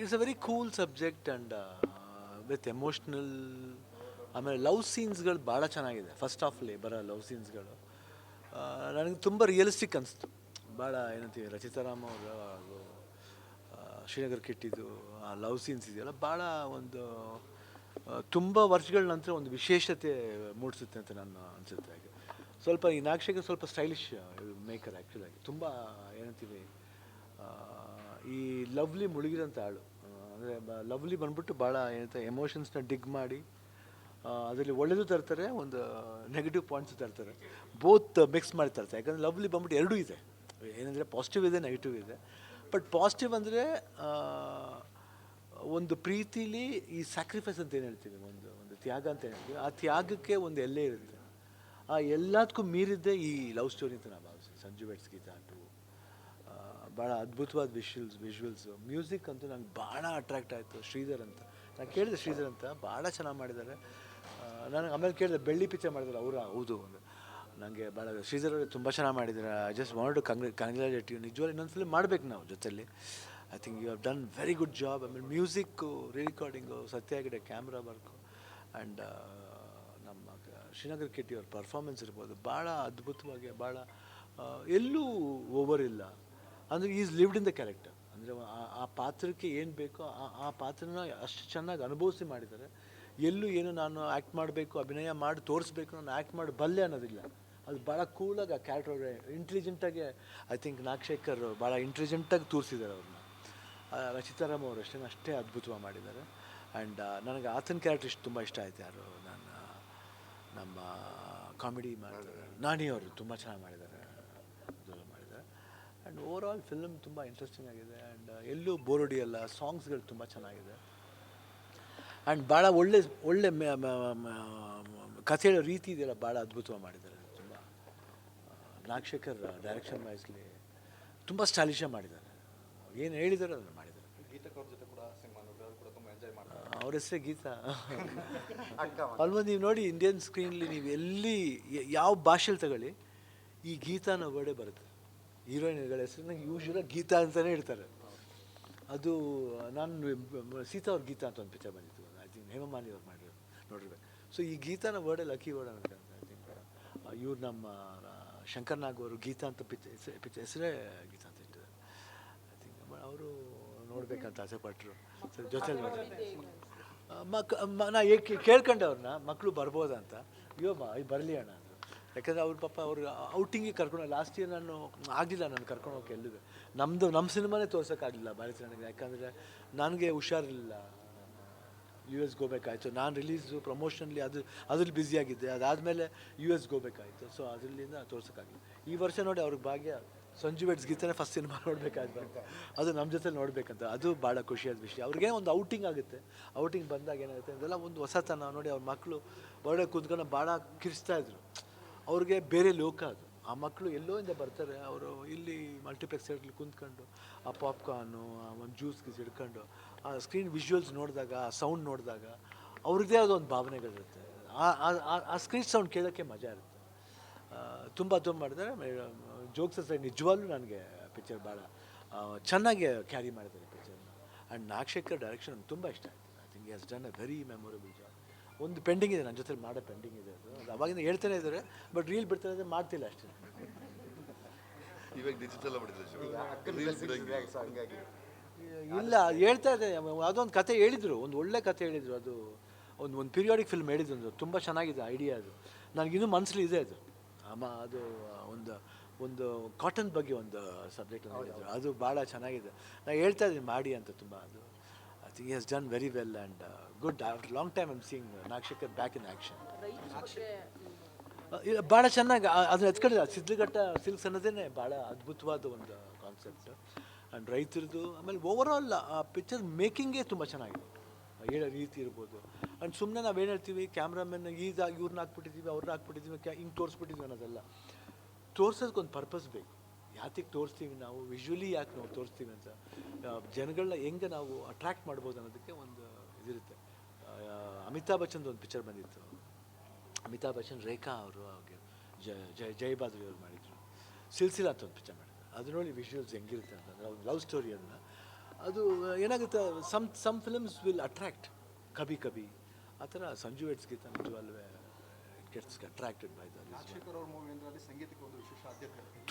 It's a very cool subject and with emotional ಆಮೇಲೆ love ಸೀನ್ಸ್ಗಳು ಭಾಳ ಚೆನ್ನಾಗಿದೆ. ಫಸ್ಟ್ ಹಾಫಲ್ಲಿ ಬರೋ ಲವ್ ಸೀನ್ಸ್ಗಳು ನನಗೆ ತುಂಬ ರಿಯಲಿಸ್ಟಿಕ್ ಅನಿಸ್ತು. ಭಾಳ ಏನಂತೀವಿ ರಚಿತಾರಾಮ್ ಅವರು ಹಾಗೂ ಶ್ರೀನಗರ್ ಕಿಟ್ಟಿದ್ದು ಆ ಲವ್ ಸೀನ್ಸ್ ಇದೆಯಲ್ಲ ಭಾಳ ಒಂದು ತುಂಬ ವರ್ಷಗಳ ನಂತರ ಒಂದು ವಿಶೇಷತೆ ಮೂಡಿಸುತ್ತೆ ಅಂತ ನಾನು ಅನಿಸುತ್ತೆ ಹಾಗೆ. ಸ್ವಲ್ಪ ಈ ನಾಕ್ಷಿಗೆ ಸ್ವಲ್ಪ ಸ್ಟೈಲಿಶ್ ಮೇಕರ್ ಆ್ಯಕ್ಚುಲಾಗಿ ತುಂಬ ಏನಂತೀವಿ ಈ ಲವ್ಲಿ ಮುಳುಗಿದಂಥ ಹಾಡು ಅಂದರೆ ಲವ್ಲಿ ಬಂದ್ಬಿಟ್ಟು ಭಾಳ ಏನಂತ ಎಮೋಷನ್ಸ್ನ ಡಿಗ್ ಮಾಡಿ ಅದರಲ್ಲಿ ಒಳ್ಳೆಯದು ತರ್ತಾರೆ, ಒಂದು ನೆಗೆಟಿವ್ ಪಾಯಿಂಟ್ಸ್ ತರ್ತಾರೆ. ಬೋತ್ ಮಿಕ್ಸ್ ಮಾಡಿ ತರ್ತಾರೆ. ಯಾಕಂದರೆ ಲವ್ಲಿ ಬಂದ್ಬಿಟ್ಟು ಎರಡೂ ಇದೆ. ಏನಂದರೆ ಪಾಸಿಟಿವ್ ಇದೆ ನೆಗೆಟಿವ್ ಇದೆ. ಬಟ್ ಪಾಸಿಟಿವ್ ಅಂದರೆ ಒಂದು ಪ್ರೀತಿಲಿ ಈ ಸ್ಯಾಕ್ರಿಫೈಸ್ ಅಂತ ಏನು ಹೇಳ್ತೀವಿ ಒಂದು ಒಂದು ತ್ಯಾಗ ಅಂತ ಹೇಳ್ತೀವಿ? ಆ ತ್ಯಾಗಕ್ಕೆ ಒಂದು ಎಲ್ಲೇ ಇರುತ್ತೆ. ಆ ಎಲ್ಲದಕ್ಕೂ ಮೀರಿದ್ದೇ ಈ ಲವ್ ಸ್ಟೋರಿ ಅಂತ ನಾನು ಭಾವಿಸ್ತೀನಿ ಸಂಜು ಬೆಟ್ಸ್ ಗೀತಾ ಭಾಳ ಅದ್ಭುತವಾದ ವಿಷುವಲ್ಸ್ ವಿಜುವಲ್ಸು ಮ್ಯೂಸಿಕ್ ಅಂತೂ ನಂಗೆ ಭಾಳ ಅಟ್ರಾಕ್ಟ್ ಆಯಿತು, ಶ್ರೀಧರ್ ಅಂತ. ನಾನು ಕೇಳಿದೆ ಶ್ರೀಧರ್ ಅಂತ ಭಾಳ ಚೆನ್ನಾಗಿ ಮಾಡಿದ್ದಾರೆ ನನಗೆ ಆಮೇಲೆ ಕೇಳಿದೆ, ಬೆಳ್ಳಿ ಪಿಚ್ಚರ್ ಮಾಡಿದ್ರು, ಅವರು, ಹೌದು. ನನಗೆ ಭಾಳ ಶ್ರೀಧರ್ ಅವರು ತುಂಬ ಚೆನ್ನಾಗಿ ಮಾಡಿದ್ದಾರೆ I just want to congra congratulate you ನಿಜವಾಗಿ ಇನ್ನೊಂದು ಫಿಲ್ಮ್ ಮಾಡ್ಬೇಕು ನಾವು ಜೊತೆಯಲ್ಲಿ I think you have done very good job ಆಮೇಲೆ ಮ್ಯೂಸಿಕ್ಕು ರಿಕಾರ್ಡಿಂಗು ಸತ್ಯ ಸತ್ಯಾಗಡೆ ಕ್ಯಾಮ್ರಾ ವರ್ಕು ಆ್ಯಂಡ್ ನಮ್ಮ, ಶ್ರೀನಗರ್ ಕಿಟ್ಟಿ ಅವ್ರ ಪರ್ಫಾರ್ಮೆನ್ಸ್ ಇರ್ಬೋದು. ಭಾಳ ಅದ್ಭುತವಾಗಿ ಭಾಳ ಎಲ್ಲೂ ಓವರ್ ಇಲ್ಲ. ಅಂದರೆ is lived in the character ಅಂದರೆ ಆ ಪಾತ್ರಕ್ಕೆ ಏನು ಬೇಕೋ ಆ ಆ ಪಾತ್ರನ ಅಷ್ಟು ಚೆನ್ನಾಗಿ ಅನುಭವಿಸಿ ಮಾಡಿದ್ದಾರೆ. ಎಲ್ಲೂ ಏನು ನಾನು ಆ್ಯಕ್ಟ್ ಮಾಡಬೇಕು, ಅಭಿನಯ ಮಾಡಿ ತೋರಿಸ್ಬೇಕು, ನಾನು ಆ್ಯಕ್ಟ್ ಮಾಡಿ ಬಲ್ಲೆ ಅನ್ನೋದಿಲ್ಲ. ಅದು ಭಾಳ ಕೂಲಾಗಿ ಆ ಕ್ಯಾರೆಕ್ಟರ್ ಇಂಟೆಲಿಜೆಂಟಾಗಿ ಐ ಥಿಂಕ್ ನಾಗಶೇಖರ್ ಭಾಳ ಇಂಟೆಲಿಜೆಂಟಾಗಿ ತೋರಿಸಿದ್ದಾರೆ ಅವ್ರನ್ನ. ರಚಿತಾರಾಮ್ ಅವರು ಅಷ್ಟೇ ಅಷ್ಟೇ ಅದ್ಭುತವಾಗಿ ಮಾಡಿದ್ದಾರೆ. ಆ್ಯಂಡ್ ನನಗೆ ಆತನ ಕ್ಯಾರೆಕ್ಟರ್ ಇಷ್ಟು ತುಂಬ ಇಷ್ಟ ಆಯ್ತು ಯಾರು, ನನ್ನ, ನಮ್ಮ ಕಾಮಿಡಿ ಮಾಡಿದ್ದಾರೆ ನಾನಿ ಅವರು ತುಂಬ ಚೆನ್ನಾಗಿ ಮಾಡಿದ್ದಾರೆ. ಆ್ಯಂಡ್ ಓವರ್ ಆಲ್ ಫಿಲ್ಮ್ ತುಂಬ ಇಂಟ್ರೆಸ್ಟಿಂಗ್ ಆಗಿದೆ. ಆ್ಯಂಡ್ ಎಲ್ಲೂ ಬೋರ್ ಹೊಡಿಯಲ್ಲ ಸಾಂಗ್ಸ್ಗಳು ತುಂಬ ಚೆನ್ನಾಗಿದೆ. ಆ್ಯಂಡ್ ಭಾಳ ಒಳ್ಳೆ ಒಳ್ಳೆ ಕಥೆ ಹೇಳೋ ರೀತಿ ಇದೆಯಲ್ಲ ಭಾಳ ಅದ್ಭುತವಾಗಿ ಮಾಡಿದ್ದಾರೆ. ತುಂಬ ನಾಗಶೇಖರ್ ಡೈರೆಕ್ಷನ್ ವೈಸ್ಲಿ ತುಂಬ ಸ್ಟೈಲಿಶಾಗಿ ಮಾಡಿದ್ದಾರೆ. ಏನು ಹೇಳಿದಾರೋ ಅದನ್ನು ಮಾಡಿದ್ದಾರೆ. ಅವ್ರ ಜೊತೆ ಕೂಡ ಸಿನಿಮಾ ನೋಡಿದ್ರೆ ಕೂಡ ತುಂಬ ಎಂಜಾಯ್ ಮಾಡ್ತಾರೆ. ಅವ್ರ ಹೆಸರೇ ಗೀತಾ. ಆಲ್ಮೋಸ್ಟ್ ನೀವು ನೋಡಿ ಇಂಡಿಯನ್ ಸ್ಕ್ರೀನ್ಲಿ ನೀವು ಎಲ್ಲಿ ಯಾವ ಭಾಷೆಲಿ ತಗೊಳ್ಳಿ ಈ ಗೀತಾ ಅನ್ನೋ ವರ್ಡೇ ಬರುತ್ತೆ. ಹೀರೋಯಿನ್ಗಳ ಹೆಸರನ್ನ ಯೂಶ್ವಲಾಗಿ ಗೀತಾ ಅಂತಲೇ ಇಡ್ತಾರೆ ಅದು ನಾನು ಸೀತಾ ಅವ್ರ ಗೀತಾ ಅಂತ ಒಂದು ಪಿಕ್ಚರ್ ಬಂದಿತ್ತು. ಐ ಥಿಂಕ್ ಹೇಮಮಾಲಿ ಅವ್ರು ಮಾಡಿರೋ ನೋಡಿರ್ಬೇಕು. ಸೊ ಈ ಗೀತಾನ ವರ್ಡೇ ಲಕ್ಕಿ ವರ್ಡ್ ಅಂತ ಐ ಥಿಂಕ್ ಇವ್ರು ನಮ್ಮ ಶಂಕರ್ ನಾಗ್ ಅವರು ಗೀತಾ ಅಂತ ಪಿಕ್ಚರ್ ಪಿಕ್ಚರ್ ಹೆಸರೇ ಗೀತಾ ಅಂತ ಇಟ್ಟಿದ್ದಾರೆ. ಐ ಥಿಂಕ್ ಅವರು ನೋಡಬೇಕಂತ ಆಸೆ ಪಟ್ಟರು ಜೊತೆ ಮಕ್ ನಾ ಕೇಳ್ಕೊಂಡೆ ಅವ್ರನ್ನ ಮಕ್ಕಳು ಬರ್ಬೋದಂತ ಅಯ್ಯೋ ಬರಲಿ ಅಣ್ಣ ಯಾಕಂದರೆ ಅವ್ರ ಪಾಪ ಅವ್ರು ಔಟಿಂಗಿಗೆ ಕರ್ಕೊಂಡು ಲಾಸ್ಟ್ ಇಯರ್ ನಾನು ಆಗಲಿಲ್ಲ ನಾನು ಕರ್ಕೊಂಡು ಹೋಗಿ ಎಲ್ಲಿದೆ ನಮ್ಮದು ನಮ್ಮ ಸಿನಿಮಾನೇ ತೋರ್ಸೋಕ್ಕಾಗಲಿಲ್ಲ ಭಾರತ ನನಗೆ. ಯಾಕಂದರೆ ನನಗೆ ಹುಷಾರಿಲ್ಲ ಯು ಎಸ್ ಹೋಗ್ಬೇಕಾಯ್ತು ನಾನು ರಿಲೀಸು ಪ್ರಮೋಷನ್ಲಿ ಅದು, ಅದ್ರಲ್ಲಿ ಬ್ಯುಸಿಯಾಗಿದ್ದೆ ಅದಾದಮೇಲೆ ಯು ಎಸ್ ಹೋಗ್ಬೇಕಾಯ್ತು ಸೊ ಅದರಿಂದ ತೋರ್ಸೋಕ್ಕಾಗಲಿಲ್ಲ ಈ ವರ್ಷ ನೋಡಿ ಅವ್ರಿಗೆ ಭಾಗ್ಯ ಸಂಜು ವೆಟ್ಸ್ ಗೀತನೇ ಫಸ್ಟ್ ಸಿನಿಮಾ ನೋಡಬೇಕಾಯ್ತು. ಅದು ನಮ್ಮ ಜೊತೆ ನೋಡಬೇಕಂತ. ಅದು ಭಾಳ ಖುಷಿಯಾದ ವಿಷಯ. ಅವ್ರಿಗೆ ಒಂದು ಔಟಿಂಗ್ ಆಗುತ್ತೆ. ಔಟಿಂಗ್ ಬಂದಾಗ ಏನಾಗುತ್ತೆ ಅದೆಲ್ಲ ಒಂದು ಹೊಸತನ. ನೋಡಿ ಅವ್ರ ಮಕ್ಕಳು ಹೊರಗಡೆ ಕೂತ್ಕೊಂಡು ಭಾಳ ಕಿರಿಸ್ತಾ ಇದ್ರು. ಅವ್ರಿಗೆ ಬೇರೆ ಲೋಕ ಅದು. ಆ ಮಕ್ಕಳು ಎಲ್ಲೋ ಇಂದ ಬರ್ತಾರೆ, ಅವರು ಇಲ್ಲಿ ಮಲ್ಟಿಪ್ಲೆಕ್ಸ್ ಕುಂತ್ಕೊಂಡು, ಆ ಪಾಪ್ಕಾರ್ನು ಆ ಒಂದು ಜ್ಯೂಸ್ ಗೀಸ್ ಹಿಡ್ಕೊಂಡು, ಆ ಸ್ಕ್ರೀನ್ ವಿಜುವಲ್ಸ್ ನೋಡಿದಾಗ, ಆ ಸೌಂಡ್ ನೋಡಿದಾಗ, ಅವ್ರದ್ದೇ ಆದ ಒಂದು ಭಾವನೆಗಳಿರುತ್ತೆ. ಆ- ಸ್ಕ್ರೀನ್ ಸೌಂಡ್ ಕೇಳೋಕ್ಕೆ ಮಜಾ ಇರುತ್ತೆ. ತುಂಬ ತುಂಬ ಮಾಡಿದರೆ ಜೋಕ್ಸ್ ಸೈಡ್ ನಿಜವಾಗ್ಲೂ ನನಗೆ ಪಿಕ್ಚರ್ ಭಾಳ ಚೆನ್ನಾಗಿ ಕ್ಯಾರಿ ಮಾಡಿದ್ದಾರೆ ಪಿಕ್ಚರ್ನ ಆ್ಯಂಡ್ ನಾಗಶೇಖರ್ ಡೈರೆಕ್ಷನ್ ತುಂಬ ಇಷ್ಟ ಆಯಿತು. I think is done a very memorable job ಒಂದು ಪೆಂಡಿಂಗ್ ಇದೆ ನನ್ನ ಜೊತೆ ಮಾಡೋ ಪೆಂಡಿಂಗ್ ಇದೆ ಅದು. ಅದು ಅವಾಗಿಂದ ಹೇಳ್ತಾನೆ ಇದ್ದಾರೆ ಬಟ್ ರೀಲ್ ಬಿಡ್ತಾರೆ ಅಂದರೆ ಮಾಡ್ತಿಲ್ಲ ಅಷ್ಟೇ. ಇವಾಗ ಡಿಜಿಟಲ್ ಹಂಗಾಗಿ ಇಲ್ಲ ಹೇಳ್ತಾ ಇದೆ ಅದೊಂದು ಕತೆ ಹೇಳಿದರು ಒಂದು ಒಳ್ಳೆ ಕತೆ ಹೇಳಿದರು ಅದು. ಒಂದು ಒಂದು ಪೀರಿಯಾಡಿಕ್ ಫಿಲ್ಮ್ ಹೇಳಿದ್ರು ಒಂದು ತುಂಬ ಚೆನ್ನಾಗಿದೆ ಐಡಿಯಾ ಅದು. ನನಗಿನ್ನೂ ಮನಸ್ಸಲ್ಲಿ ಇದೆ ಅದು. ಅಮ್ಮ ಅದು ಒಂದು ಒಂದು ಕಾಟನ್ ಬಗ್ಗೆ ಒಂದು ಸಬ್ಜೆಕ್ಟ್ ಅದು ಭಾಳ ಚೆನ್ನಾಗಿದೆ. ನಾನು ಹೇಳ್ತಾ ಇದ್ದೀನಿ ಮಾಡಿ ಅಂತ ತುಂಬ ಅದು. I think has done very well and good after long time I'm seeing Nagashekhar back in action ಭಾಳ ಚೆನ್ನಾಗಿ ಅದನ್ನ ಎತ್ಕೊಂಡಿಲ್ಲ ಸಿದ್ಧಘಟ್ಟ ಸಿಲ್ಕ್ಸ್ ಅನ್ನೋದೇ ಭಾಳ ಅದ್ಭುತವಾದ ಒಂದು ಕಾನ್ಸೆಪ್ಟ್ ಆ್ಯಂಡ್ ರೈತರದ್ದು ಆಮೇಲೆ ಓವರಾಲ್ ಆಲ್ ಆ ಪಿಕ್ಚರ್ ಮೇಕಿಂಗೇ ತುಂಬ ಚೆನ್ನಾಗಿದೆ. ಹೇಳೋ ರೀತಿ ಇರ್ಬೋದು. ಆ್ಯಂಡ್ ಸುಮ್ಮನೆ ನಾವೇನು ಹೇಳ್ತೀವಿ ಕ್ಯಾಮ್ರಾಮನ್ ಈದಾಗ ಇವ್ರನ್ನ ಹಾಕ್ಬಿಟ್ಟಿದ್ದೀವಿ ಅವ್ರನ್ನ ಹಾಕ್ಬಿಟ್ಟಿದ್ದೀವಿ ಕ್ಯಾ ಹಿಂಗೆ ತೋರಿಸ್ಬಿಟ್ಟಿದ್ದೀವಿ ಅನ್ನೋದಲ್ಲ. ತೋರ್ಸೋದಕ್ಕೊಂದು ಪರ್ಪಸ್ ಬೇಕು. ಯಾತಿಗೆ ತೋರಿಸ್ತೀವಿ ನಾವು? ವಿಜುವಲಿ ಯಾಕೆ ನಾವು ತೋರಿಸ್ತೀವಿ ಅಂತ? ಜನಗಳನ್ನ ಹೆಂಗೆ ನಾವು ಅಟ್ರ್ಯಾಕ್ಟ್ ಮಾಡ್ಬೋದು ಅನ್ನೋದಕ್ಕೆ ಒಂದು ಇದಿರುತ್ತೆ. ಅಮಿತಾಬ್ ಬಚ್ಚನ್ದು ಒಂದು ಪಿಕ್ಚರ್ ಬಂದಿತ್ತು. ಅಮಿತಾಬ್ ಬಚ್ಚನ್, ರೇಖಾ ಅವರು ಅವ್ರಿಗೆ ಜಯ ಜಯ ಬಾದ್ರಿ ಅವ್ರು ಮಾಡಿದರು. ಸಿಲ್ಸಿಲಾ ಅಂತ ಒಂದು ಪಿಕ್ಚರ್ ಮಾಡಿದ್ರು. ಅದು ನೋಡಿ ವಿಜುವಲ್ಸ್ ಹೆಂಗಿರುತ್ತೆ ಅಂತಂದರೆ ಒಂದು ಲವ್ ಸ್ಟೋರಿಯನ್ನು ಅದು, ಏನಾಗುತ್ತೆ some some films will attract ಕಭಿ ಕಭಿ ಆ ಥರ ಸಂಜು ಎಟ್ಸ್ ಗೀತ ನಿಜವಲ್ವೇ? ಗೆಟ್ಸ್ ಅಟ್ರಾಕ್ಟೆಡ್ ಬೈ ದ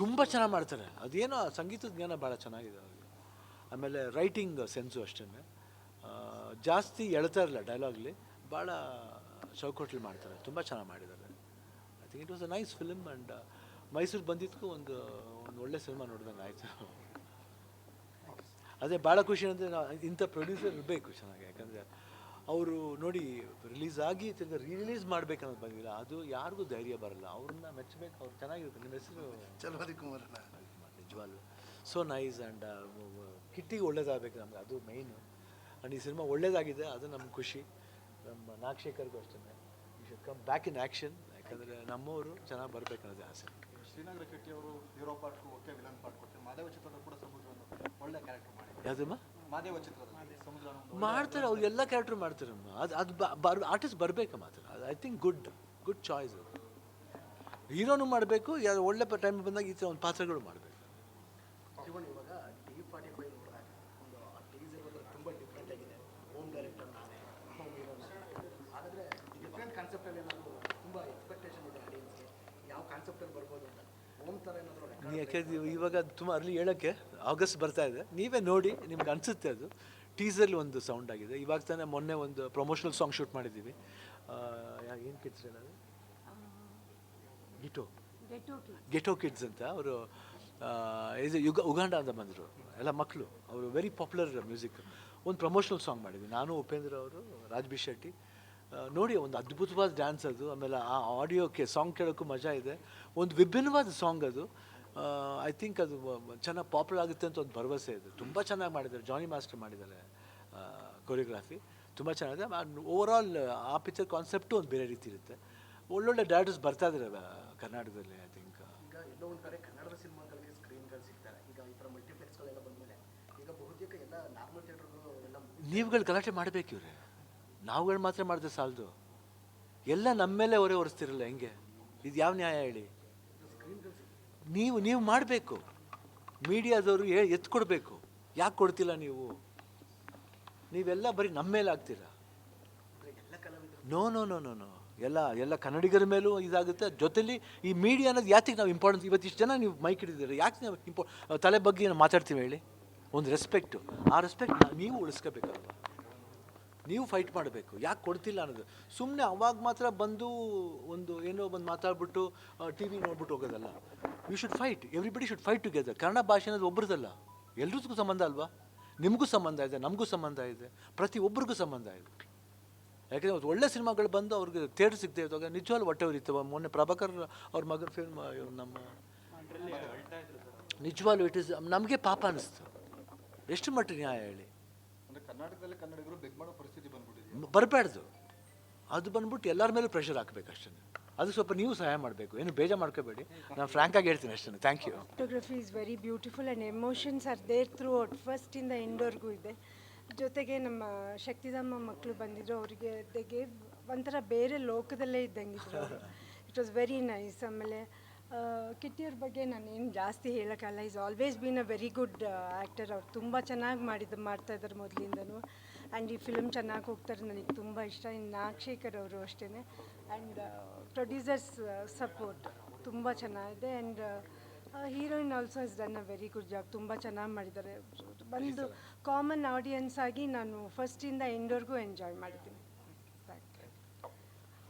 ತುಂಬ ಚೆನ್ನಾಗಿ ಮಾಡ್ತಾರೆ. ಅದೇನೋ ಸಂಗೀತದ ಜ್ಞಾನ ಭಾಳ ಚೆನ್ನಾಗಿದೆ ಅವ್ರಿಗೆ. ಆಮೇಲೆ ರೈಟಿಂಗ್ ಸೆನ್ಸು ಅಷ್ಟೇ. ಜಾಸ್ತಿ ಎಳ್ತಾ ಇರಲಿಲ್ಲ ಡೈಲಾಗ್ಲಿ ಭಾಳ ಚೌಕಟ್ಲಿ ಮಾಡ್ತಾರೆ. ತುಂಬ ಚೆನ್ನಾಗಿ ಮಾಡಿದ್ದಾರೆ. I think it was a nice film and Mysuru ಬಂದಿದ್ದಕ್ಕೂ ಒಂದು ಒಂದು ಒಳ್ಳೆ ಸಿನಿಮಾ ನೋಡ್ದಂಗೆ ಆಯಿತು. ಅದೇ ಭಾಳ ಖುಷಿ ಅಂದರೆ ನಾವು ಇಂಥ ಪ್ರೊಡ್ಯೂಸರ್ ಇರಬೇಕು ಚೆನ್ನಾಗಿ. ಯಾಕಂದರೆ ಅವರು ನೋಡಿ ರಿಲೀಸ್ ಆಗಿ ತಿರ್ಗಿ ರಿಲೀಸ್ ಮಾಡ್ಬೇಕನ್ನೋದು ಬಂದಿಲ್ಲ. ಅದು ಯಾರಿಗೂ ಧೈರ್ಯ ಬರಲ್ಲ. ಅವ್ರನ್ನ ಮೆಚ್ಚಬೇಕು ಅವ್ರು ಚೆನ್ನಾಗಿರುತ್ತೆ. ನಿಮ್ಮ ಹೆಸರು? ಚಲಪತಿ ಕುಮಾರ್ ನಿಜವಾಗ್ಲು ಸೊ ನೈಸ್ ಆ್ಯಂಡ್ ಕಿಟ್ಟಿಗೆ ಒಳ್ಳೇದಾಗಬೇಕು ನಮ್ಗೆ. ಅದು ಮೈನು ಆ್ಯಂಡ್ ಈ ಸಿನಿಮಾ ಒಳ್ಳೇದಾಗಿದೆ. ಅದು ನಮ್ಮ ಖುಷಿ. ನಮ್ಮ ನಾಗಶೇಖರ್ಗೂ ಅಷ್ಟೇ. ಈ should come back in action ಯಾಕಂದರೆ ನಮ್ಮವರು ಚೆನ್ನಾಗಿ ಬರಬೇಕನ್ನೋದೇ ಆಸೆ. ಶ್ರೀನಗರ ಕೆಟ್ಟಿ ಅವರು hero part okay villain part ಕೊಡ್ತಾರೆ ಮಾಧವ ಚಿತ್ರದ ಕೂಡ ಸಮುದ್ರವನ್ನು ಒಳ್ಳೆ ಕ್ಯಾರೆಕ್ಟರ್ ಮಾಡಿ ಯಾವುದಮ್ಮ ಮಾಡ್ತಾರೆ ಅವ್ರು ಎಲ್ಲ ಕ್ಯಾರೆಕ್ಟರ್ ಮಾಡ್ತಾರಮ್ಮ ಅದು ಅದು ಬರ್ ಆರ್ಟಿಸ್ಟ್ ಬರಬೇಕಮ್ಮ ಅದು I think good good choice ಅದು ಹೀರೋನು ಮಾಡಬೇಕು ಯಾರು ಒಳ್ಳೆ ಟೈಮ್ ಬಂದಾಗ ಈ ಥರ ಒಂದು ಪಾತ್ರಗಳು ಮಾಡಬೇಕು. ಯಾವ ಕಾನ್ಸೆಪ್ಟಲ್ಲಿ ಬರ್ಬೋದು ಅಂತ? ಯಾಕೆಂದ್ರೆ ಇವಾಗ ತುಂಬ ಅರ್ಲಿ ಹೇಳೋಕ್ಕೆ ಆಗಸ್ಟ್ ಬರ್ತಾ ಇದೆ. ನೀವೇ ನೋಡಿ ನಿಮ್ಗೆ ಅನಿಸುತ್ತೆ ಅದು. ಟೀಸರ್ಲಿ ಒಂದು ಸೌಂಡ್ ಆಗಿದೆ. ಇವಾಗ ತಾನೇ ಮೊನ್ನೆ ಒಂದು ಪ್ರಮೋಷನಲ್ ಸಾಂಗ್ ಶೂಟ್ ಮಾಡಿದ್ದೀವಿ. ಏನು ಕಿಡ್ಸ್ ಹೇಳೋದು ಗಿಟೋ ಗೆಟೋ ಕಿಡ್ಸ್ ಅಂತ. ಅವರು ಇದು ಯುಗ ಉಗಾಂಡ ಅಂತ ಬಂದರು. ಎಲ್ಲ ಮಕ್ಕಳು ಅವರು ವೆರಿ ಪಾಪ್ಯುಲರ್ ಮ್ಯೂಸಿಕ್ ಒಂದು ಪ್ರಮೋಷನಲ್ ಸಾಂಗ್ ಮಾಡಿದ್ವಿ. ನಾನು ಉಪೇಂದ್ರ ಅವರು ರಾಜ್ಬಿ ಶೆಟ್ಟಿ. ನೋಡಿ ಒಂದು ಅದ್ಭುತವಾದ ಡ್ಯಾನ್ಸ್ ಅದು. ಆಮೇಲೆ ಆ ಆಡಿಯೋಕ್ಕೆ ಸಾಂಗ್ ಕೇಳೋಕ್ಕೂ ಮಜಾ ಇದೆ. ಒಂದು ವಿಭಿನ್ನವಾದ ಸಾಂಗ್ ಅದು. ಐ ಥಿಂಕ್ ಅದು ಚೆನ್ನಾಗಿ ಪಾಪ್ಯುಲರ್ ಆಗುತ್ತೆ ಅಂತ ಒಂದು ಭರವಸೆ ಇದೆ. ತುಂಬ ಚೆನ್ನಾಗಿ ಮಾಡಿದ್ದಾರೆ. ಜಾನಿ ಮಾಸ್ಟರ್ ಮಾಡಿದ್ದಾರೆ ಕೊರಿಯೋಗ್ರಾಫಿ ತುಂಬ ಚೆನ್ನಾಗಿದೆ. ಓವರ್ ಆಲ್ ಆ ಪಿಕ್ಚರ್ ಕಾನ್ಸೆಪ್ಟು ಒಂದು ಬೇರೆ ರೀತಿ ಇರುತ್ತೆ. ಒಳ್ಳೊಳ್ಳೆ ಡೈರೆಕ್ಟರ್ಸ್ ಬರ್ತಾ ಇದ್ದಾರೆ ಕರ್ನಾಟಕದಲ್ಲಿ ಐ ಥಿಂಕ್ ನೀವುಗಳು ಗಲಾಟೆ ಮಾಡಬೇಕು ಇವ್ರೆ. ನಾವುಗಳು ಮಾತ್ರ ಮಾಡಿದ್ರೆ ಸಾಲದು. ಎಲ್ಲ ನಮ್ಮ ಮೇಲೆ ಹೊರೆ ಹೊರಿಸ್ತಿರಲ್ಲ, ಹೆಂಗೆ? ಇದು ಯಾವ ನ್ಯಾಯ ಹೇಳಿ? ನೀವು ನೀವು ಮಾಡಬೇಕು. ಮೀಡಿಯಾದವರು ಹೇ, ಎತ್ಕೊಡ್ಬೇಕು. ಯಾಕೆ ಕೊಡ್ತಿಲ್ಲ ನೀವು? ನೀವೆಲ್ಲ ಬರೀ ನಮ್ಮ ಮೇಲೆ ಆಗ್ತೀರ? No no no no no ಎಲ್ಲ ಎಲ್ಲ ಕನ್ನಡಿಗರ ಮೇಲೂ ಇದಾಗುತ್ತೆ. ಜೊತೆಲಿ ಈ ಮೀಡಿಯಾ ಅನ್ನೋದು ಯಾತಿಗೆ ನಾವು ಇಂಪಾರ್ಟೆನ್ಸ್ ಇವತ್ತಿಷ್ಟು ಜನ ನೀವು ಮೈಕ್ ಹಿಡಿದಿರ ಯಾಕೆ ನಾವು ಇಂಪಾ ತಲೆ ಬಗ್ಗೆ ನಾವು ಮಾತಾಡ್ತೀವಿ ಹೇಳಿ? ಒಂದು ರೆಸ್ಪೆಕ್ಟು ಆ ರೆಸ್ಪೆಕ್ಟ್ ನೀವು ಉಳಿಸ್ಕೋಬೇಕಲ್ವ ನೀವು ಫೈಟ್ ಮಾಡಬೇಕು. ಯಾಕೆ ಕೊಡ್ತಿಲ್ಲ ಅನ್ನೋದು. ಸುಮ್ಮನೆ ಅವಾಗ ಮಾತ್ರ ಬಂದು ಒಂದು ಏನೋ ಬಂದು ಮಾತಾಡ್ಬಿಟ್ಟು ಟಿ ವಿ ನೋಡ್ಬಿಟ್ಟು ಹೋಗೋದಲ್ಲ. You should fight everybody should fight together Kannada ಭಾಷೆ ಅನ್ನೋದು ಒಬ್ಬರದಲ್ಲ ಎಲ್ರಿಗೂ ಸಂಬಂಧ ಅಲ್ವಾ? ನಿಮಗೂ ಸಂಬಂಧ ಇದೆ ನಮಗೂ ಸಂಬಂಧ ಇದೆ ಪ್ರತಿ ಒಬ್ರಿಗೂ ಸಂಬಂಧ ಇದೆ. ಯಾಕೆಂದರೆ ಒಂದು ಒಳ್ಳೆ ಸಿನಿಮಾಗಳು ಬಂದು ಅವ್ರಿಗೆ ಥಿಯೇಟರ್ ಸಿಗದೆ ಇದ್ದಾಗ ನಿಜವಾಗ್ಲೂ ಹೊಟ್ಟೆ ಉರಿತವ ಮೊನ್ನೆ ಪ್ರಭಾಕರ್ ಅವ್ರ ಮಗನ ಫಿಲ್ಮ್ ನಮ್ಮ ನಿಜವಾಗ್ಲೂ ಇಟ್ ಇಸ್ ನಮಗೆ ಪಾಪ ಅನಿಸ್ತು. ಎಷ್ಟು ಮಟ್ಟಿಗೆ ನ್ಯಾಯ ಹೇಳಿ. ಕರ್ನಾಟಕದಲ್ಲಿ ಕನ್ನಡಿಗರು ಬೆಗ್ ಮಾಡೋ ಪರಿಸ್ಥಿತಿ ಬಂದ್ಬಿಟ್ಟಿದೆ ಬರಬಾರ್ದು ಅದು ಬಂದ್ಬಿಟ್ಟು ಎಲ್ಲರ ಮೇಲೂ ಪ್ರೆಷರ್ ಹಾಕಬೇಕು ಅಷ್ಟೇ ಅದು ಸ್ವಲ್ಪ ನೀವು ಸಹಾಯ ಮಾಡಬೇಕು. ಏನು ಬೇಜಾರು ಮಾಡ್ಕೋಬೇಡಿ. ನಾನು ಫ್ರ್ಯಾಂಕಾಗಿ ಹೇಳ್ತೀನಿ ಅಷ್ಟೇ thank you photography is very beautiful and emotions are there throughout ಫಸ್ಟಿಂದ ಇಂಡೋರ್ಗೂ ಇದೆ. ಜೊತೆಗೆ ನಮ್ಮ ಶಕ್ತಿಧಾಮ ಮಕ್ಕಳು ಬಂದಿದ್ರು ಅವರಿಗೆ ದೇ ಗೇವ್ ಒಂಥರ ಬೇರೆ ಲೋಕದಲ್ಲೇ ಇದ್ದಂಗೆ ಇಟ್ ವಾಸ್ ವೆರಿ ನೈಸ್ ಆಮೇಲೆ ಕಿಟ್ಟಿಯವ್ರ ಬಗ್ಗೆ ನಾನು ಏನು ಜಾಸ್ತಿ ಹೇಳೋಕ್ಕಲ್ಲ is always been a very good actor ಅವ್ರು ತುಂಬ ಚೆನ್ನಾಗಿ ಮಾಡಿದ್ದು ಮಾಡ್ತಾ ಇದ್ದಾರೆ ಮೊದಲಿಂದನೂ. ಆ್ಯಂಡ್ ಈ ಫಿಲ್ಮ್ ಚೆನ್ನಾಗಿ ಹೋಗ್ತಾರೆ ನನಗೆ ತುಂಬ ಇಷ್ಟ. ಇನ್ನು ನಾಗಶೇಖರ್ ಅವರು ಅಷ್ಟೇ ಆ್ಯಂಡ್ ಪ್ರೊಡ್ಯೂಸರ್ಸ್ ಸಪೋರ್ಟ್ ತುಂಬ ಚೆನ್ನಾಗಿದೆ. And heroine also is done a very good job ತುಂಬ ಚೆನ್ನಾಗಿ ಮಾಡಿದ್ದಾರೆ. ಬಂದು ಕಾಮನ್ ಆಡಿಯನ್ಸ್ ಆಗಿ ನಾನು ಫಸ್ಟಿಂದ ಎಂಡ್ವರೆಗೂ ಎಂಜಾಯ್ ಮಾಡಿದ್ದೀನಿ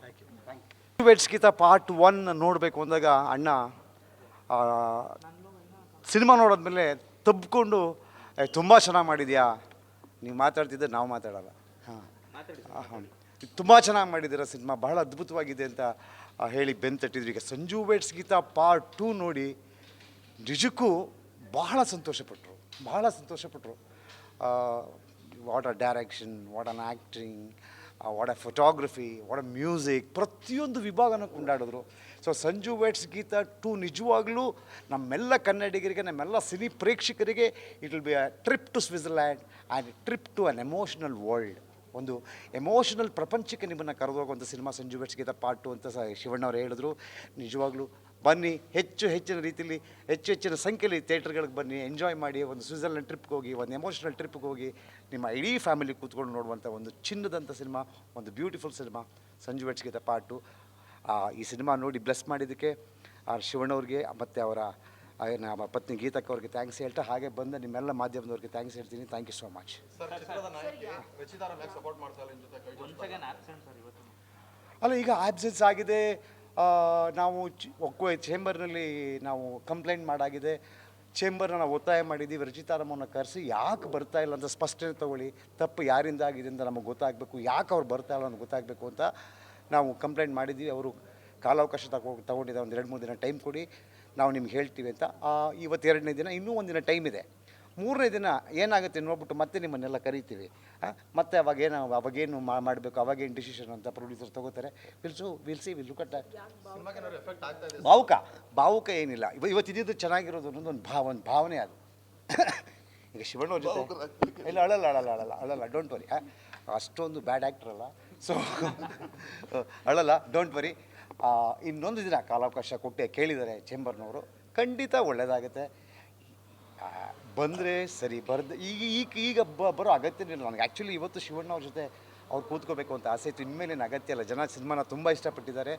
thank you weds Geetha part one ನೋಡಬೇಕು ಅಂದಾಗ ಅಣ್ಣ ಸಿನಿಮಾ ನೋಡಿದ್ಮೇಲೆ ತಬ್ಕೊಂಡು ತುಂಬ ಚೆನ್ನಾಗಿ ಮಾಡಿದ್ಯಾ? ನೀವು ಮಾತಾಡ್ತಿದ್ದೆ ನಾವು ಮಾತಾಡಲ್ಲ. ಹಾಂ. ಹಾಂ. ತುಂಬ ಚೆನ್ನಾಗಿ ಮಾಡಿದ್ದೀರ ಸಿನಿಮಾ, ಬಹಳ ಅದ್ಭುತವಾಗಿದೆ ಅಂತ ಹೇಳಿ ಬೆನ್ ತಟ್ಟಿದ್ರು. ಈಗ Sanju weds Geetha part two ನೋಡಿ, ನಿಜಕ್ಕೂ ಬಹಳ ಸಂತೋಷಪಟ್ಟರು ಬಹಳ ಸಂತೋಷಪಟ್ಟರು what are direction what on acting uh photography uh music ಪ್ರತಿಯೊಂದು ವಿಭಾಗನ ಕೊಂಡಾಡಿದ್ರು so Sanju weds Geetha two ನಿಜವಾಗ್ಲೂ ನಮ್ಮೆಲ್ಲ ಕನ್ನಡಿಗರಿಗೆ, ನಮ್ಮೆಲ್ಲ ಸಿನಿ ಪ್ರೇಕ್ಷಕರಿಗೆ it will be a trip to Switzerland and trip to an emotional world ಒಂದು ಎಮೋಷನಲ್ ಪ್ರಪಂಚಕ್ಕೆ ನಿಮ್ಮನ್ನು ಕರೆದೋಗುವಂಥ cinema Sanju weds Geetha part two ಅಂತ ಸಹ ಶಿವಣ್ಣವ್ರು ಹೇಳಿದ್ರು. ನಿಜವಾಗ್ಲೂ ಬನ್ನಿ ಹೆಚ್ಚು ಹೆಚ್ಚಿನ ರೀತಿಯಲ್ಲಿ ಹೆಚ್ಚು ಹೆಚ್ಚಿನ ಸಂಖ್ಯೆಯಲ್ಲಿ ಥಿಯೇಟರ್ಗಳಿಗೆ ಬನ್ನಿ ಎಂಜಾಯ್ ಮಾಡಿ ಒಂದು ಸ್ವಿಟ್ಜರ್ಲೆಂಡ್ ಟ್ರಿಪ್ಗೆ ಹೋಗಿ ಒಂದು ಎಮೋಷನಲ್ ಟ್ರಿಪ್ಗೆ ಹೋಗಿ ನಿಮ್ಮ ಇಡೀ ಫ್ಯಾಮಿಲಿ ಕೂತ್ಕೊಂಡು ನೋಡುವಂಥ ಒಂದು ಚಿನ್ನದಂಥ ಸಿನಿಮಾ ಒಂದು ಬ್ಯೂಟಿಫುಲ್ ಸಿನಿಮಾ ಸಂಜು ವೆಟ್ಸ್ಗಿದ ಪಾಟು. ಆ, ಈ ಸಿನಿಮಾ ನೋಡಿ ಬ್ಲೆಸ್ ಮಾಡಿದ್ದಕ್ಕೆ ಆ ಶಿವಣ್ಣವ್ರಿಗೆ ಮತ್ತು ಅವರ ನಮ್ಮ ಪತ್ನಿ ಗೀತಕ್ಕ ಅವ್ರಿಗೆ ಥ್ಯಾಂಕ್ಸ್ ಹೇಳ್ತಾ ಹಾಗೆ ಬಂದ ನಿಮ್ಮೆಲ್ಲ ಮಾಧ್ಯಮದವ್ರಿಗೆ ಥ್ಯಾಂಕ್ಸ್ ಹೇಳ್ತೀನಿ. Thank you so much? ಅಲ್ಲ ಈಗ ಆಬ್ಸೆನ್ಸ್ ಆಗಿದೆ ನಾವು ಚೇಂಬರ್ನಲ್ಲಿ ನಾವು ಕಂಪ್ಲೇಂಟ್ ಮಾಡಾಗಿದೆ. ಚೇಂಬರ್ನ ನಾವು ಒತ್ತಾಯ ಮಾಡಿದ್ದೀವಿ ರಚಿತಾರಮ್ಮನ ಕರೆಸಿ, ಯಾಕೆ ಬರ್ತಾ ಇಲ್ಲ ಅಂತ ಸ್ಪಷ್ಟನೆ ತಗೊಳ್ಳಿ. ತಪ್ಪು ಯಾರಿಂದ ಆಗಿದೆ ಅಂತ ನಮಗೆ ಗೊತ್ತಾಗಬೇಕು. ಯಾಕೆ ಅವ್ರು ಬರ್ತಾ ಇಲ್ಲ ಅಂತ ಗೊತ್ತಾಗಬೇಕು ಅಂತ ನಾವು ಕಂಪ್ಲೇಂಟ್ ಮಾಡಿದ್ದೀವಿ ಅವರು ಕಾಲಾವಕಾಶ ತಗೋ ತಗೊಂಡಿದ್ದ ಒಂದು ಎರಡು, ಮೂರು ದಿನ ಟೈಮ್ ಕೊಡಿ. ನಾವು ನಿಮ್ಗೆ ಹೇಳ್ತೀವಿ ಅಂತ. ಇವತ್ತೆರಡನೇ ದಿನ ಇನ್ನೂ ಒಂದಿನ ಟೈಮ್ ಇದೆ. ಮೂರನೇ ದಿನ ಏನಾಗುತ್ತೆ ನೋಡ್ಬಿಟ್ಟು ಮತ್ತೆ ನಿಮ್ಮನ್ನೆಲ್ಲ ಕರಿತೀವಿ. ಮತ್ತೆ ಮತ್ತೆ ಅವಾಗೇನು ಅವಾಗೇನು ಮಾಡಬೇಕು ಅವಾಗೇನು ಡಿಸಿಷನ್ ಅಂತ ಪ್ರೊಡ್ಯೂಸರ್ ತಗೋತಾರೆ. ವಿಲ್ಸು ವಿಲ್ಸಿ ವಿಲ್ ಕಟ್ಟ ಭಾವುಕ ಭಾವುಕ ಏನಿಲ್ಲ. ಇವ ಇವತ್ತು ಇದ್ದಿದ್ದು ಚೆನ್ನಾಗಿರೋದು ಅನ್ನೋದು ಒಂದು ಭಾವ ಒಂದು ಭಾವನೆ ಅದು. ಈಗ ಶಿವಣ್ಣ ಜೊತೆ ಇಲ್ಲ ಅಳಲ್ಲ ಅಳಲ್ಲ ಅಳಲ್ಲ ಅಳಲ್ಲ ಡೋಂಟ್ ವರಿ ಅಷ್ಟೊಂದು ಬ್ಯಾಡ್ ಆ್ಯಕ್ಟರ್ ಅಲ್ಲ. ಸೊ ಅಳಲ್ಲ ಡೋಂಟ್ ವರಿ ಇನ್ನೊಂದು ದಿನ ಕಾಲಾವಕಾಶ ಕೊಟ್ಟೆ ಕೇಳಿದ್ದಾರೆ ಚೇಂಬರ್ನವರು ಖಂಡಿತ ಒಳ್ಳೆಯದಾಗುತ್ತೆ ಬಂದರೆ ಸರಿ, ಬರ್ದು, ಈಗ ಈಗ ಈಗ ಬರೋ ಅಗತ್ಯನೇ ಇಲ್ಲ ನನಗೆ. ಆ್ಯಕ್ಚುಲಿ ಇವತ್ತು ಶಿವಣ್ಣ ಅವ್ರ ಜೊತೆ ಅವ್ರು ಕೂತ್ಕೋಬೇಕು ಅಂತ ಆಸೆ ಇತ್ತು. ಇನ್ಮೇಲೇನು ಅಗತ್ಯ ಇಲ್ಲ. ಜನ ಸಿನಿಮಾನ ತುಂಬ ಇಷ್ಟಪಟ್ಟಿದ್ದಾರೆ.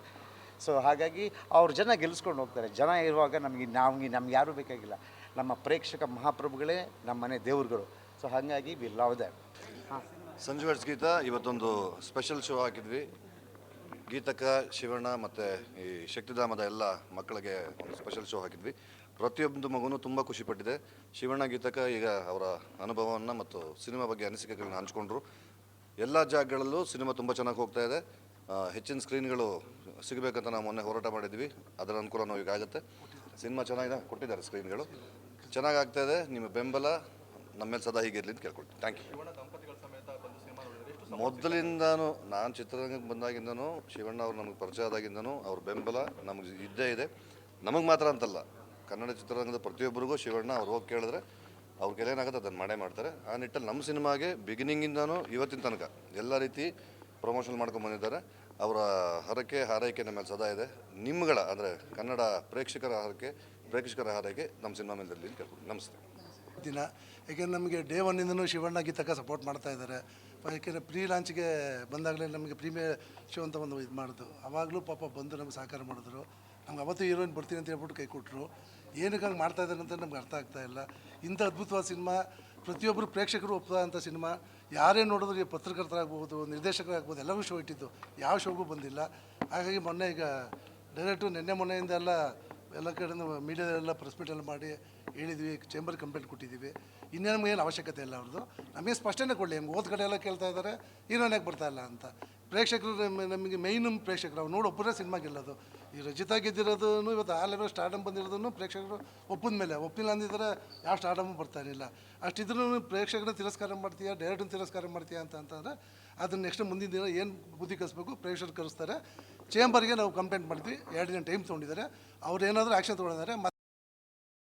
ಸೊ ಹಾಗಾಗಿ ಅವ್ರು ಜನ ಗೆಲ್ಲಿಸ್ಕೊಂಡು ಹೋಗ್ತಾರೆ. ಜನ ಇರುವಾಗ ನಮಗೆ ನಮಗೆ, ನಮ್ಗೆ ಯಾರೂ ಬೇಕಾಗಿಲ್ಲ. ನಮ್ಮ ಪ್ರೇಕ್ಷಕ ಮಹಾಪ್ರಭುಗಳೇ ನಮ್ಮ ಮನೆ ದೇವ್ರುಗಳು. ಸೊ ಹಾಗಾಗಿ we love that Sanju weds Geetha, ಇವತ್ತೊಂದು ಸ್ಪೆಷಲ್ ಶೋ ಹಾಕಿದ್ವಿ. ಗೀತಕ ಶಿವಣ್ಣ ಮತ್ತು ಈ ಶಕ್ತಿಧಾಮದ ಎಲ್ಲ ಮಕ್ಕಳಿಗೆ ಒಂದು ಸ್ಪೆಷಲ್ ಶೋ ಹಾಕಿದ್ವಿ. ಪ್ರತಿಯೊಂದು ಮಗುನೂ ತುಂಬ ಖುಷಿಪಟ್ಟಿದೆ ಶಿವಣ್ಣ ಗೀತಕ ಈಗ ಅವರ ಅನುಭವವನ್ನು ಮತ್ತು ಸಿನಿಮಾ ಬಗ್ಗೆ ಅನಿಸಿಕೆಗಳನ್ನ ಹಂಚ್ಕೊಂಡ್ರು. ಎಲ್ಲ ಜಾಗಗಳಲ್ಲೂ ಸಿನಿಮಾ ತುಂಬ ಚೆನ್ನಾಗಿ ಹೋಗ್ತಾ ಇದೆ. ಹೆಚ್ಚಿನ ಸ್ಕ್ರೀನ್ಗಳು ಸಿಗಬೇಕಂತ ನಾವು ಮೊನ್ನೆ ಹೋರಾಟ ಮಾಡಿದ್ವಿ. ಅದರ ಅನುಕೂಲ ನಾವು ಈಗ ಆಗುತ್ತೆ ಸಿನಿಮಾ ಚೆನ್ನಾಗಿದೆ ಕೊಟ್ಟಿದ್ದಾರೆ ಸ್ಕ್ರೀನ್ಗಳು. ಚೆನ್ನಾಗಿ ಆಗ್ತಾ ಇದೆ. ನಿಮ್ಮ ಬೆಂಬಲ ನಮ್ಮೇಲೆ ಸದಾ ಹೀಗೆ ಇರಲಿ ಅಂತ ಕೇಳ್ಕೊಳ್ತೀನಿ. ಥ್ಯಾಂಕ್ ಯು ಮೊದಲಿಂದನೂ ನಾನು ಚಿತ್ರರಂಗಕ್ಕೆ ಬಂದಾಗಿಂದನೂ ಶಿವಣ್ಣ ಅವ್ರು ನಮಗೆ ಪರಿಚಯ ಆದಾಗಿಂದನೂ ಅವ್ರ ಬೆಂಬಲ ನಮಗೆ ಇದ್ದೇ ಇದೆ. ನಮಗೆ ಮಾತ್ರ ಅಂತಲ್ಲ. ಕನ್ನಡ ಚಿತ್ರರಂಗದ ಪ್ರತಿಯೊಬ್ಬರಿಗೂ ಶಿವಣ್ಣ ಅವ್ರು ಹೋಗಿ ಕೇಳಿದ್ರೆ ಅವ್ರ ಕೈಲೇನಾಗುತ್ತೆ ಅದನ್ನು ಮಾಡೇ ಮಾಡ್ತಾರೆ. ಆ ನಿಟ್ಟಲ್ಲಿ ನಮ್ಮ ಸಿನಿಮಾಗೆ ಬಿಗಿನಿಂಗಿಂದನೂ ಇವತ್ತಿನ ತನಕ ಎಲ್ಲ ರೀತಿ ಪ್ರಮೋಷನ್ ಮಾಡ್ಕೊಂಡು ಬಂದಿದ್ದಾರೆ. ಅವರ ಹರಕೆ ಹಾರೈಕೆ ನಮ್ಮ ಮೇಲೆ ಸದಾ ಇದೆ. ನಿಮ್ಗಳ ಅಂದರೆ ಕನ್ನಡ ಪ್ರೇಕ್ಷಕರ ಹರಕೆ, ಪ್ರೇಕ್ಷಕರ ಹಾರೈಕೆ ನಮ್ಮ ಸಿನಿಮಾ ಮೇಲೆ ಇರಲಿ ಕೇಳ್ಕೊಂಡು ನಮಸ್ತೆ. ದಿನ. ಯಾಕೆಂದ್ರೆ ನಮಗೆ ಡೇ ಒನ್ನಿಂದನೂ ಶಿವಣ್ಣ ಗೀತಕ್ಕ ಸಪೋರ್ಟ್ ಮಾಡ್ತಾ ಇದ್ದಾರೆ. ಯಾಕೆಂದರೆ ಪ್ರೀ ಲಾಂಚ್ಗೆ ಬಂದಾಗಲೇ ನಮಗೆ ಪ್ರೀಮಿಯರ್ ಶೋ ಅಂತ ಒಂದು ಇದು ಮಾಡಿದ್ರು ಆವಾಗಲೂ ಪಾಪ ಬಂದು ನಮಗೆ ಸಹಕಾರ ಮಾಡಿದ್ರು. ನಮ್ಗೆ ಅವತ್ತು ಹೀರೋಯಿನ್ ಬರ್ತೀನಿ ಅಂತ ಹೇಳ್ಬಿಟ್ಟು ಕೈ ಕೊಟ್ಟರು ಏನಕ್ಕೆ ಹಂಗೆ ಮಾಡ್ತಾ ಇದ್ದಾರೆ ಅಂತ ನಮ್ಗೆ ಅರ್ಥ ಆಗ್ತಾ ಇಲ್ಲ. ಇಂಥ ಅದ್ಭುತವಾದ ಸಿನಿಮಾ ಪ್ರತಿಯೊಬ್ಬರು ಪ್ರೇಕ್ಷಕರು ಒಪ್ಪುವಂಥ ಸಿನಿಮಾ, ಯಾರೇ ನೋಡಿದ್ರು ಪತ್ರಕರ್ತರಾಗ್ಬೋದು ನಿರ್ದೇಶಕರಾಗ್ಬೋದು ಎಲ್ಲವೂ ಶೋ ಇಟ್ಟಿದ್ದು. ಯಾವ ಶೋಗೂ ಬಂದಿಲ್ಲ. ಹಾಗಾಗಿ ಮೊನ್ನೆ ಈಗ ಡೈರೆಕ್ಟು ನಿನ್ನೆ ಮೊನ್ನೆಯಿಂದ ಎಲ್ಲ ಎಲ್ಲ ಕಡೆಯಿಂದ ಮೀಡಿಯಾದಲ್ಲೆಲ್ಲ ಪ್ರೆಸ್ ಎಲ್ಲ ಮಾಡಿ ಹೇಳಿದ್ವಿ ಚೇಂಬರ್ ಕಂಪ್ಲೇಂಟ್ ಕೊಟ್ಟಿದ್ದೀವಿ. ಇನ್ನೇನು ಏನು ಅವಶ್ಯಕತೆ ಇಲ್ಲ ಅವ್ರದ್ದು. ನಮಗೆ ಸ್ಪಷ್ಟನೆ ಕೊಡಲಿ, ಹೆಂಗೆ ಓದ್ ಕಡೆ ಎಲ್ಲ ಕೇಳ್ತಾ ಇದ್ದಾರೆ ಹೀರೋನ್ಯಾಗ ಬರ್ತಾ ಇಲ್ಲ ಅಂತ. ಪ್ರೇಕ್ಷಕರು ನಮಗೆ ಮೈನ್ ಪ್ರೇಕ್ಷಕರು, ಅವ್ರು ನೋಡಿ ಒಬ್ಬರೇ ಸಿನಿಮಾ ಈ ರಚಿತಾ ಗೆದ್ದಿರೋದನ್ನು ಇವತ್ತು ಆ ಲೆವೆಲ್ ಸ್ಟಾರ್ಡಮ್ ಬಂದಿರೋದನ್ನು ಪ್ರೇಕ್ಷಕರು ಒಪ್ಪಿದ ಮೇಲೆ ಒಪ್ಪಿಲ್ಲ ಅಂದಿದ್ರೆ ಯಾವ ಸ್ಟಾರ್ಟಮ್ ಬರ್ತಾ ಇರಲಿಲ್ಲ. ಅಷ್ಟಿದ್ರೂ ಪ್ರೇಕ್ಷಕರನ್ನ ತಿರಸ್ಕಾರ ಮಾಡ್ತೀಯಾ ಡೈರೆಕ್ಟ್ ತಿರಸ್ಕಾರ ಮಾಡ್ತೀಯಾ ಅಂತ ಅಂತಂದರೆ ಅದನ್ನು ನೆಕ್ಸ್ಟ್ ಮುಂದಿನ ದಿನ ಏನು ಬುದ್ಧಿ ಕಲಿಸ್ಬೇಕು ಪ್ರೇಕ್ಷಕರು ಕರೆಸ್ತಾರೆ. ಚೇಂಬರ್ಗೆ ನಾವು ಕಂಪ್ಲೇಂಟ್ ಮಾಡ್ತೀವಿ, ಎರಡು ದಿನ ಟೈಮ್ ತೊಗೊಂಡಿದ್ದಾರೆ. ಅವ್ರು ಏನಾದರೂ ಆ್ಯಕ್ಷನ್ ತೊಗೊಂಡಿದ್ದಾರೆ